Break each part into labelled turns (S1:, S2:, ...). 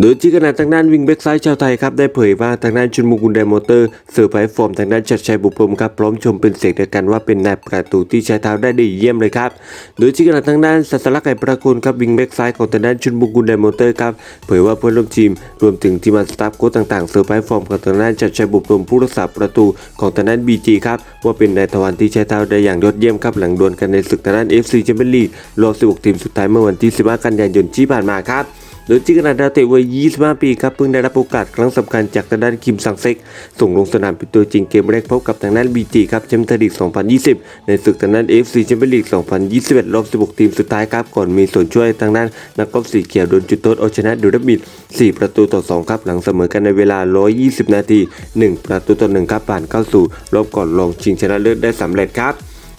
S1: โดยที่ขณะทางด้านวิงแบ็กซ้ายชาวไทยครับได้เผยว่าทางด้านชุนมุกุลไดมอเตอร์เซอร์ไพรส์ฟอร์มทางด้านชัดชัยบุพรมครับพร้อมชมเป็นเสียงเดียวกันว่าเป็นนายประตูที่ใช้เท้าได้ดีเยี่ยมเลยครับโดยที่ขณะทางด้านสัสลักไก่ประคุณครับวิงแบ็กซ้ายของทางด้านชุนมุกุลไดมอเตอร์ครับเผยว่าเพื่อนร่วมทีมรวมถึงทีมสตาฟโค้ชต่างๆเซอร์ไพรส์ฟอร์มของทางด้านชัดชัยบุพรมผู้รักษาประตูของทางด้านบีจีครับว่าเป็นนายทวารที่ใช้เท้าได้อย่างยอดเยี่ยมครับหลังดวลกันในศึกทางด้าน FC แชมเปี้ยนลีกรอบ16 ทีมสุดท้ายเมื่อวันที่ 15 กันยายนที่ผ่านมาครับ โดยที่ขณะดาเตะวัย 25 ปีครับเพิ่งได้รับโอกาสครั้งสำคัญจากทางด้านคิมซังเซ็ก ส่งลงสนามเป็นตัวจริงเกมแรกพบกับทางด้านบีจีครับแชมป์ไทยลีก 2020 ในศึกทางด้าน AFC แชมเปี้ยนลีก 2021 รอบ 16 ทีมสุดท้ายครับก่อนมีส่วนช่วยทางด้านนักกอล์ฟสีเขียวโดนจุดโทษเอาชนะดูดับบิด 4 ประตูต่อ 2 ครับหลังเสมอกันในเวลา 120 นาที 1 ประตูต่อ 1 ครับผ่านเข้าสู่รอบก่อนรองชิงชนะเลิศได้สำเร็จครับ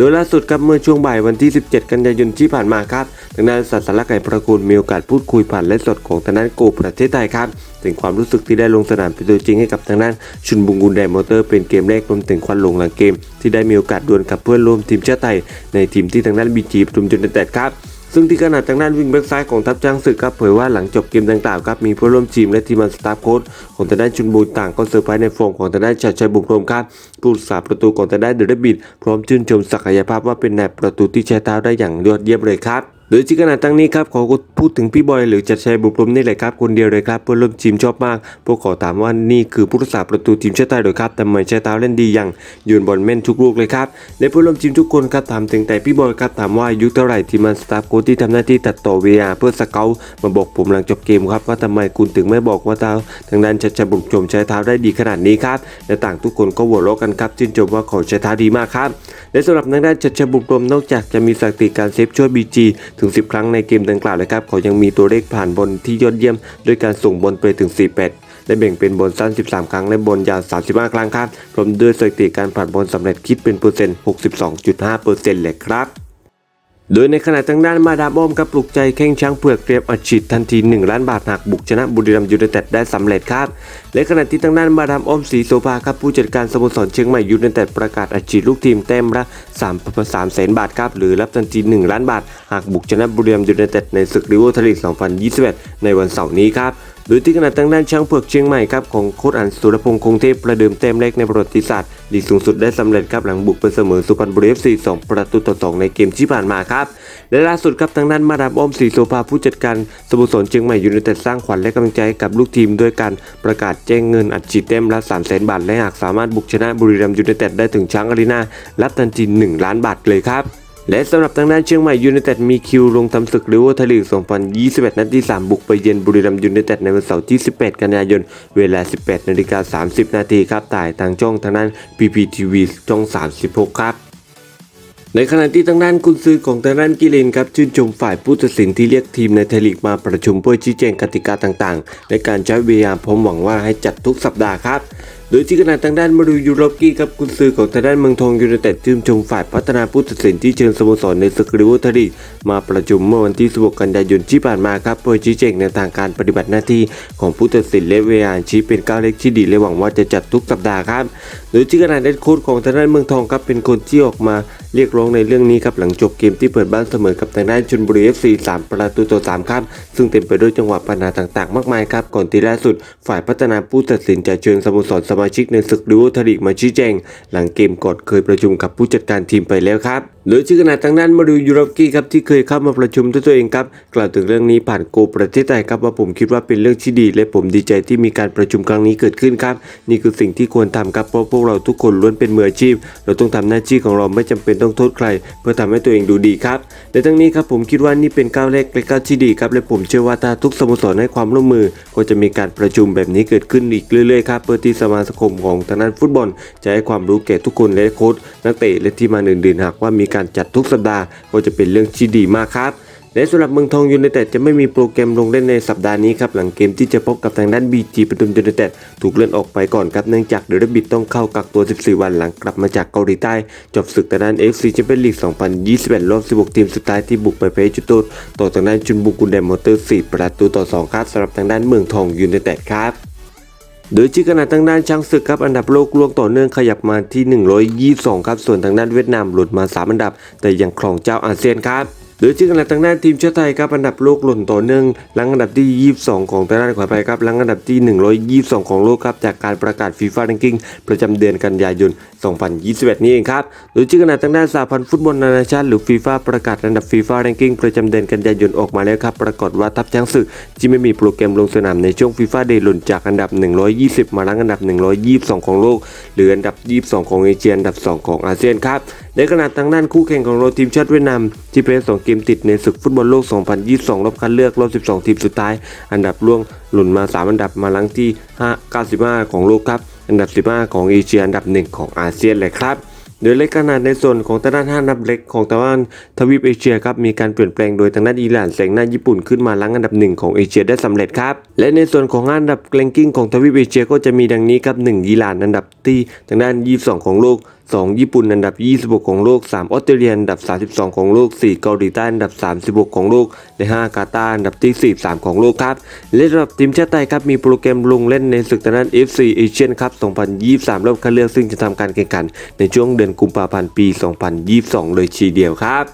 S1: โดยล่าสุดครับเมื่อช่วงบ่ายวันที่ 17 กันยายนที่ผ่านมาครับทางด้านสัตว์สารไก่ประคุณมีโอกาสพูดคุยผ่านและสดของทางด้านโกประเทศไทยครับถึงความรู้สึกที่ได้ลงสนามเป็นตัวจริงให้กับทางด้านชุนบุงกุลไดมอเตอร์เป็นเกมแรกรวมถึงควันหลงหลังเกม ที่ได้มีโอกาสดวลกับเพื่อนร่วมทีมชาติไทยในทีมที่ทางด้านบีจีปทุมจุนเต็ดครับ ซึ่งที่ขนาดทางด้านวิ่งแบ็กซ้ายของทัพจ้างศึกครับเผยว่าหลังจบเกมดังกล่าวครับมีผู้ร่วมทีมและทีมงานสตาฟโค้ชของทางด้านชุนบูรต่างก็เซอร์ไพรส์ในฟอร์มของทางด้านชัดชัยบุญพรมครับผู้สาประตูของทางด้านเดอะบิดพร้อมชื่นชมศักยภาพว่าเป็นแนวประตูที่ใช้เท้าได้อย่างยอดเยี่ยมเลยครับ โดยที่ขณะตั้งนี้ครับขอพูดถึงพี่บอยหรือจัดชัยบุญพรมนี่แหละครับคนเดียวเลยครับเพื่อนร่วมทีมชอบมาก พวกขอถามว่านี่คือผู้รักษาประตูทีมชาติไทยหรือครับแต่เหมือนใช้เท้าเล่นดีอย่างยืนบอลแม่นทุกลูกเลยครับและเพื่อนร่วมทีมทุกคนครับถามถึงแต่พี่บอยครับถามว่าอายุเท่าไหร่ทีมงานสตาฟโค้ชที่ทำหน้าที่ตัดต่อเวียเพื่อสเกลมาบอกผมหลังจบเกมครับว่าทำไมคุณถึงไม่บอกว่าเท้าทางด้านจัดชัยบุญพรหมใช้เท้าได้ดีขนาดนี้ครับและต่างทุกคนก็โหวตโลกันครับชื่นชมว่าขาใช้เท้าดีมากครับ และสำหรับนักด้านจัดชัยบุกรมนอกจากจะมีสถิติการเซฟช่วยบีจีถึง 10 ครั้งในเกมดังกล่าวเลยครับเขายังมีตัวเลขผ่านบอลที่ยอดเยี่ยมด้วยการส่งบอลไปถึง 48และแบ่งเป็นบอลสั้น 13 ครั้ง และบอลยาว 35 ครั้งครับรวมด้วยสถิติการผ่านบอลสำเร็จคิดเป็นเปอร์เซ็นต์ 62.5เปอร์เซ็นต์เลยครับ โดยในขณะทางด้านมาดามอ้อมกับปลุกใจแข้งช้างเผือกเตรียมอัดฉีดทันที 1 ล้านบาทหากบุกชนะบุรีรัมย์ยูไนเต็ดได้สำเร็จครับ และขณะที่ทางด้านมาดามอ้อมศรีโสภาครับผู้จัดการสโมสรเชียงใหม่ยูไนเต็ดประกาศอัดฉีดลูกทีมแต้มละ3 3แสนบาทครับหรือรับทันที 1 ล้านบาท หากบุกชนะบุรีรัมย์ยูไนเต็ดในศึกริเวอร์ทลีก2021 ในวันเสาร์นี้ครับ โดยที่ขณะทางด้านช้างเผือกเชียงใหม่ครับของโค้ชอันสุรพงษ์คงเทพประเดิมแต้มแรกในประวัติศาสตร์ลีสูงสุดได้สำเร็จครับหลังบุกไปเสมอสุพรรณบุรีเอฟซีสองประตูต่อสองในเกมที่ผ่านมาครับและล่าสุดครับทางด้านมาดามอ้อมศรีโสภาผู้จัดการสโมสรเชียงใหม่ยูไนเต็ดสร้างขวัญและกำลังใจกับลูกทีมด้วยการประกาศแจ้งเงินอัดฉีดแต้มละ3 0 0 0 0 0บาทและหากสามารถบุกชนะบุรีรัมย์ยูไนเต็ดได้ถึงช้างอารีนารับทันที1ล้านบาทเลยครับ และสำหรับทางด้านเชียงใหม่ยูไนเต็ดมีคิวลงทำศึกริเวอร์ทลีก 2021 นัดที่ 3 บุกไปเยือนบุรีรัมย์ยูไนเต็ดในวันเสาร์ที่ 18 กันยายน เวลา 18นาฬิกา30 นาทีครับถ่ายทางช่องทางด้าน PPTV ช่อง 36 ครับในขณะที่ทางด้านกุนซือของทางด้านกิเลนครับชื่นชมฝ่ายผู้ตัดสินที่เรียกทีมในไทยลีกมาประชุมเพื่อชี้แจงกติกาต่างๆ ในการใช้ VR พร้อมหวังว่าให้จัดทุกสัปดาห์ครับ โดยที่ขณะทางด้านมาดูยูโรกี้ครับกุนซือของทางด้านเมืองทองยูไนเต็ดชื่นชมฝ่ายพัฒนาผู้ตัดสินที่เชิญสโมสรในศึกริวอร์ทลีกมาประชุมเมื่อวันที่16กันยายนที่ผ่านมาครับเพื่อชี้แจงในทางการปฏิบัติหน้าที่ของผู้ตัดสินและ VR ชี้เป็นก้าวเล็กที่ดีและหวังว่าจะจัดทุกสัปดาห์ครับ โดยที่ขณะเดนโค้ชของทางด้านเมืองทองครับเป็นคนที่ออกมาเรียกร้องในเรื่องนี้ครับหลังจบเกมที่เปิดบ้านเสมอกับทางด้านชลบุรีเอฟซีสามประตูต่อสามครับซึ่งเต็มไปด้วยจังหวะปัญหาต่างๆ มากมายครับก่อนที่ล่าสุด ฝ่ายพัฒนาผู้ตัดสินจะเชิญสโมสรสมาชิกในศึกดูโอทาริกมาชี้แจง หลังเกมก่อนเคยประชุมกับผู้จัดการทีมไปแล้วครับโดยที่ขณะทางด้านมาดูยูโรปกี้ครับที่เคยเข้ามาประชุมด้วยตัวเองครับกล่าวถึงเรื่องนี้ผ่านโกประเทศไทยครับว่าผมคิดว่าเป็นเรื่องที่ดี และผมดีใจที่มีการประชุมครั้งนี้เกิดขึ้นครับ นี่คือสิ่งที่ควรทำครับเพราะพวกเราทุกคนล้วนเป็นมืออาชีพ เราต้องทำหน้าที่ของเราไม่จำเป็นต้องโทษใคร เพื่อทำให้ตัวเองดูดีครับและทั้งนี้ครับผมคิดว่านี่เป็นก้าวแรกและก้าวที่ดีครับและผมเชื่อว่าถ้าทุกสโมสรให้ความร่วมมือ ก็จะมีการประชุมแบบนี้เกิดขึ้นอีกเรื่อยๆครับเพื่อที่สมาคมของทางด้านฟุตบอล จะให้ความรู้แก่ทุกคนและโค้ชนักเตะและทีมาอื่นๆหากว่ามีการจัดทุกสัปดาห์ก็จะเป็นเรื่องที่ดีมากครับและสำหรับเมืองทองยูไนเต็ดจะไม่มีโปรแกรมลงเล่นในสัปดาห์นี้ครับหลังเกมที่จะพบกับทางด้านบีจีปทุมยูไนเต็ดถูกเลื่อนออกไปก่อนครับเนื่องจากเดอะบิดต้องเข้ากักตัว 14 วันหลังกลับมาจากเกาหลีใต้จบศึกทางด้าน FC แชมเปี้ยนลีก 2021 รอบ 16 ทีมสุดท้ายที่บุกไปแพ้จุดโทษต่อทางด้านชุนบุกุนเดมมอเตอร์ 4 ประตูต่อ 2 ครับสำหรับทางด้านเมืองทองยูไนเต็ดครับ โดยที่ขณะทางด้านช้างศึกครับอันดับโลกล่วงต่อเนื่องขยับมาที่ 122 ครับ ส่วนทางด้านเวียดนามหลุดมา 3 อันดับ แต่ยังครองเจ้าอาเซียนครับ โดยที่ขณะทางด้านทีมชาติไทยครับอันดับโลกหล่นต่อเนื่องหลังอันดับที่ 22 ของทางด้านขวาไปครับหลังอันดับที่ 122 ของโลกครับจากการประกาศฟีฟ่าแรงกิ้งประจำเดือนกันยายน 2021 นี้เองครับโดยที่ขณะทางด้านสหพันธ์ฟุตบอลนานาชาติหรือฟีฟ่าประกาศอันดับฟีฟ่าแรงกิ้งประจำเดือนกันยายนออกมาแล้วครับปรากฏว่าทัพช้างศึกที่ไม่มีโปรแกรมลงสนามในช่วงฟีฟ่าเดย์หล่นจากอันดับ 120 มาลังอันดับ 122 ของโลก หรืออันดับ 22 ของเอเชียอันดับ 2 ของอาเซียนครับ ในขณะทางด้านคู่แข่งของเราทีมชาติเวียดนามที่แพ้2เกมติดในศึกฟุตบอลโลก 2022 รอบคัดเลือกรอบ 12 ทีมสุดท้าย อันดับล่วงหล่นมา 3 อันดับมาลังที่ 5 95 ของโลกครับ อันดับ 15 ของเอเชียอันดับ 1 ของอาเซียนเลยครับโดยเล็กขนาดในส่วนของทางด้านห้านับเล็กของตะวันทวีปเอเชียครับมีการเปลี่ยนแปลงโดยทางด้านอิหร่านแซงหน้าญี่ปุ่นขึ้นมาล้างอันดับหนึ่งของเอเชียได้สำเร็จครับ และในส่วนของอันดับแกลงกิ้งของทวีปเอเชียก็จะมีดังนี้ครับ1อิหร่านอันดับที่ทางด้าน 22 ของโลก 2 ญี่ปุ่นอันดับ 26 ของโลก 3 ออสเตรเลียอันดับ 32 ของโลก 4 เกาหลีใต้อันดับ 36 ของโลก และ 5 กาตาร์อันดับที่ 43 ของโลกครับ และสำหรับทีมชาติไทยครับ มีโปรแกรมลงเล่นในศึกทางด้น FC Asian Cup 2023 รอบคัดเลือกซึ่งจะทำการแข่งขัน ในช่วงเดือนกุมภาพันธ์ปี 2022 เลยทีเดียวครับ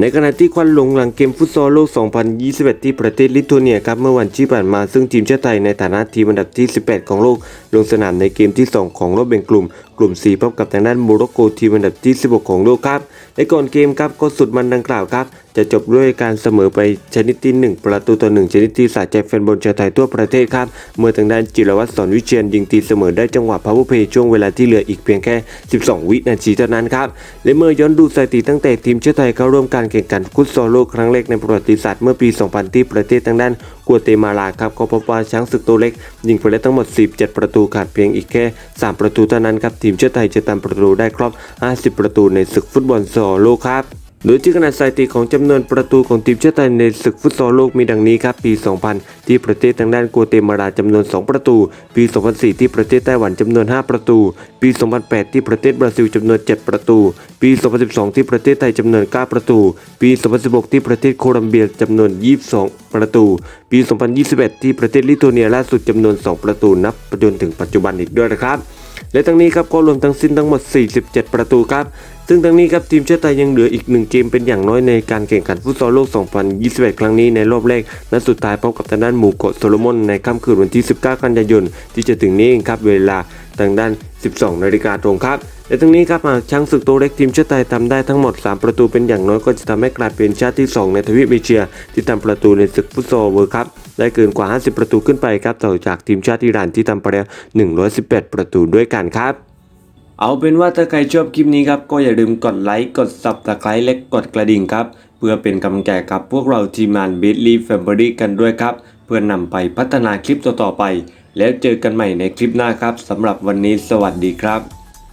S1: ในขณะที่ควันหลงหลังเกมฟุตซอลโลก 2021 ที่ประเทศลิทัวเนียครับเมื่อวันที่ผ่านมาซึ่งทีมชาติไทยในฐานะทีมอันดับที่ 18 ของโลก ลงสนามในเกมที่ 2 ของรอบแบ่งกลุ่มกลุ่ม 4 พบกับทางด้านโมร็อกโกทีมอันดับที่ 16 ของโลกครับและก่อนเกมครับก็สุดมันดังกล่าวครับ จะจบด้วยการเสมอไปชนิดที่ 1 ประตูต่อ 1 ชนิดที่สะใจแฟนบอลชาวไทยทั่วประเทศครับ เมื่อทางด้านจิรวัตรสอนวิเชียนยิงตีเสมอได้จังหวะพาวเวอร์เพย์ช่วงเวลาที่เหลืออีกเพียงแค่ 12 วินาทีเท่านั้นครับ และเมื่อย้อนดูสถิติตั้งแต่ทีมชาติไทยเข้าร่วมการแข่งขันฟุตซอลโลกครั้งแรกในประวัติศาสตร์เมื่อปี 2000 ที่ประเทศทางด้านกัวเตมาลาครับก็พบว่าช้างศึกตัวเล็ก ยิงไปแล้วทั้งหมด 17 ประตูขาดเพียงอีกแค่ 3 ประตูเท่านั้นครับทีมชาติไทยจะตามประตูได้ครบ 50 ประตูในศึกฟุตบอลซโลกครับโดยที่ขนาดสถิติของจำนวนประตูของทีมชาติไทยในศึกฟุตซอลโลกมีดังนี้ครับปี 2000 ที่ประเทศทางด้านกัวเตมาลาจำนวน 2 ประตู ปี 2004 ที่ประเทศไต้หวันจำนวน 5 ประตู ปี 2008 ที่ประเทศบราซิลจำนวน 7 ประตู ปี 2012 ที่ประเทศไทยจำนวน 9 ประตู ปี 2016 ที่ประเทศโคลัมเบียจำนวน 22 ประตู ปี 2021 ที่ประเทศลิทัวเนียล่าสุดจำนวน 2 ประตูนับจนถึงปัจจุบันอีกด้วยนะครับ และทั้งนี้ครับก็รวมทั้งสิ้นทั้งหมด 47 ประตูครับ ซึ่งทั้งนี้ครับทีมชาติไทยยังเหลืออีกหนึ่งเกมเป็นอย่างน้อยในการแข่งขันฟุตซอลโลก 2021 ครั้งนี้ในรอบแรกนัดสุดท้ายพบกับทางด้านหมู่เกาะโซโลมอนในค่ำคืนวันที่ 19 กันยายน ที่จะถึงนี้เองครับเวลาทางด้าน 12 นาฬิกาตรงครับและทั้งนี้ครับหากช้างศึกตัวเล็กทีมชาติไทยทำได้ทั้งหมด 3 ประตูเป็นอย่างน้อยก็จะทำให้กลายเป็นชาติที่ 2 ในทวีปเอเชีย ที่ทำประตูในศึกฟุตซอลเวิร์คัพได้เกินกว่า 50 ประตูขึ้นไปครับต่อจากทีมชาติอิหร่านที่ทำไปแล้ว 118 ประตูด้วยกันครับ เอาเป็นว่าถ้าใครชอบคลิปนี้ครับ ก็อย่าลืมกดไลค์ กด s u b สไครต์และกดกระดิ่งครับ เพื่อเป็นกำลังใจกับพวกเราทีมงาน b i t l y Family กันด้วยครับ เพื่อนำไปพัฒนาคลิปต่อๆไป แล้วเจอกันใหม่ในคลิปหน้าครับสำหรับวันนี้สวัสดีครับ